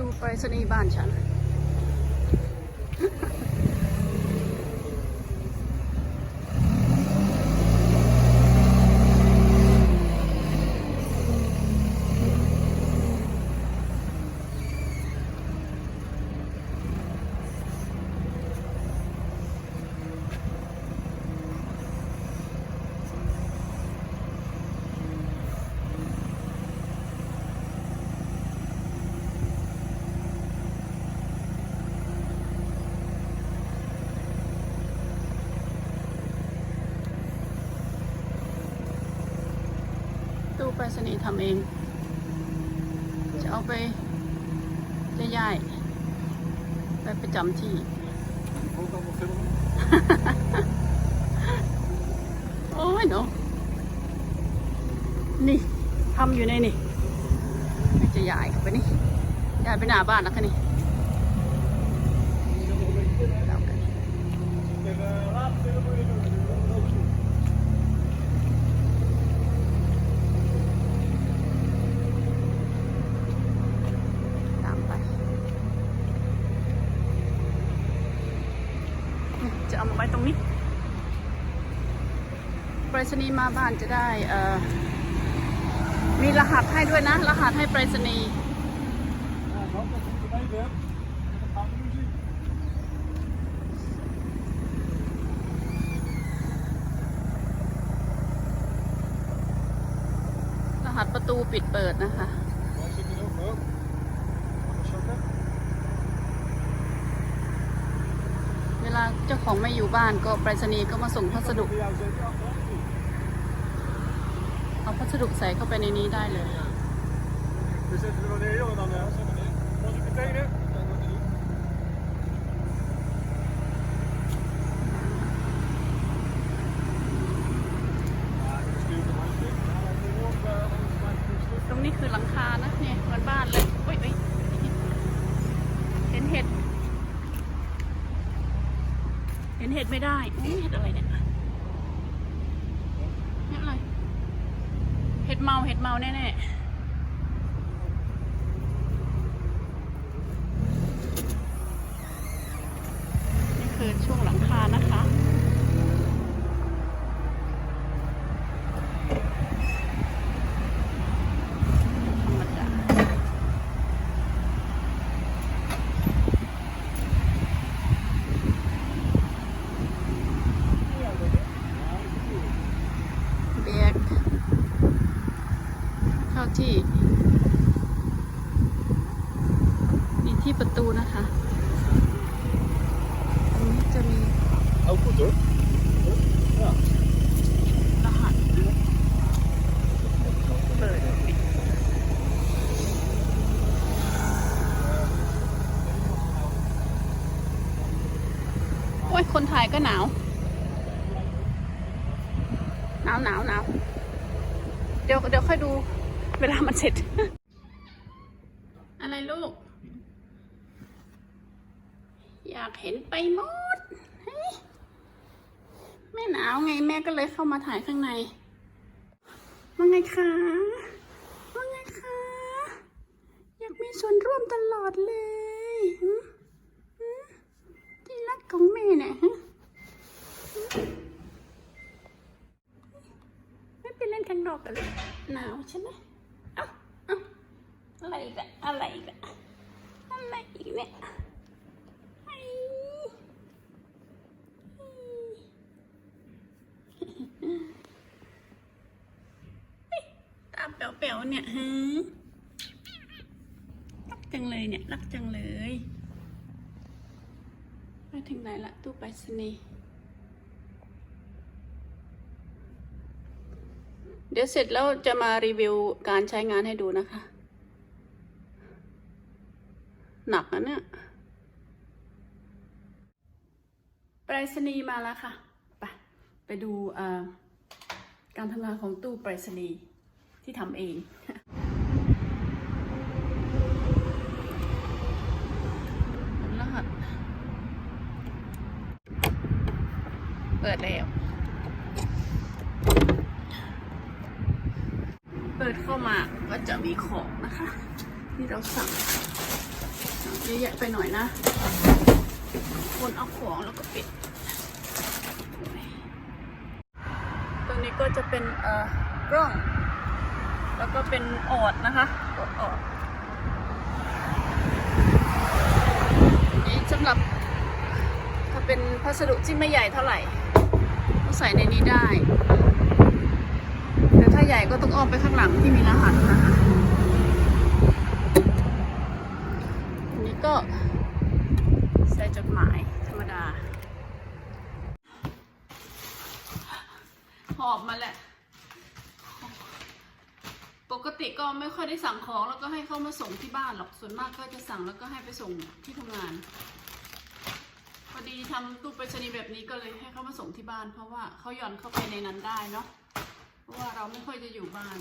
ตู้ไปรษณีย์บ้านฉัน ชนีทำเอง จะเอาไปจะย้ายไปประจำที่ โอ้ยเนาะนี่ทำอยู่ในนี่จะย้ายเข้าไปนี่ย้ายไปหน้าบ้านแล้วค่ะนี่เอากันตามไปนี่จะ เอามาไว้ตรงนี้ไปรษณีย์มาบ้านจะได้เอ่อมีรหัสให้ด้วยนะ รหัสให้ไปรษณีย์รหัสประตูปิดเปิดนะคะ เว ลาเจ้าของไม่อยู่บ้านก็ไปรษณีย์ก็มาส่งพัสดุ เอาพัสดุใส่เข้าไปในนี้ได้เลยตรงนี้คือหลังคานะเนี่ยเหมือนบ้านเลยเห็นเห็ด เห็นเห็ดไม่ได้อุ้ยเห็ดอะไรเนี่ยเห็ดอะไร เห็ดเมา เห็ดเมาแน่ๆ นี่คือช่วงหลังคานะคะ ธรรมดาเบียกเข้า ที่มีที่ประตูนะคะตรงนี้จะมี Oh, goed hoor. Ja. รหัสเปิดปิดโอ้ย คนถ่ายก็หนาว หนาวหนาวหนาวเดี๋ยวเดี๋ยวค่อยดู เวลามันเสร็จ อะไรลูก อยากเห็นไปหมดแม่หนาวไงแม่ก็เลยเข้ามาถ่ายข้างในว่าไงคะว่าไงคะ อยากมีส่วนร่วมตลอดเลยที่รักของแม่เนี่ยฮะไม่ไปเล่นข้างนอกกันหนาวใช่ไหม อะไรอีกอะอะไรอีกอะอะไรอีกเนี่ยตาเป๋วๆเนี่ยฮะรักจังเลยเนี่ยรักจังเลยไปถึงไหนละตู้ไปรษณีย์เดี๋ยวเสร็จแล้วจะมารีวิวการใช้งานให้ดูนะคะ หนักนะเนี่ยไปรษณีย์มาแล้วค่ะ ไปไปดูเอ่อการทำงานของตู้ไปรษณีย์ที่ทำเองรหัสเปิดแล้ว เปิดเข้ามาก็จะมีของนะคะ ที่เราสั่ง เยอะแยะไปหน่อยนะ คนเอาของแล้วก็ปิด ตรงนี้ก็จะเป็นเอ่อกล้อง แล้วก็เป็นออดนะคะกดออดนี่สำหรับ ถ้าเป็นพัสดุที่ไม่ใหญ่เท่าไหร่ก็ใส่ในนี้ได้ แต่ถ้าใหญ่ก็ต้องอ้อมไปข้างหลังที่มีรหัสนะคะอันนี้ก็ใส่จดหมายธรรมดา หอบมาแหละ ปกติก็ไม่ค่อยได้สั่งของแล้วก็ให้เข้ามาส่งที่บ้านหรอกส่วนมากก็จะสั่งแล้วก็ให้ไปส่งที่ทำงานพอดีทำตู้ไปรษณีย์แบบนี้ก็เลยให้เขามาส่งที่บ้าน เพราะว่าเขาหย่อนเข้าไปในนั้นได้เนาะเพราะว่าเราไม่ค่อยจะอยู่บ้าน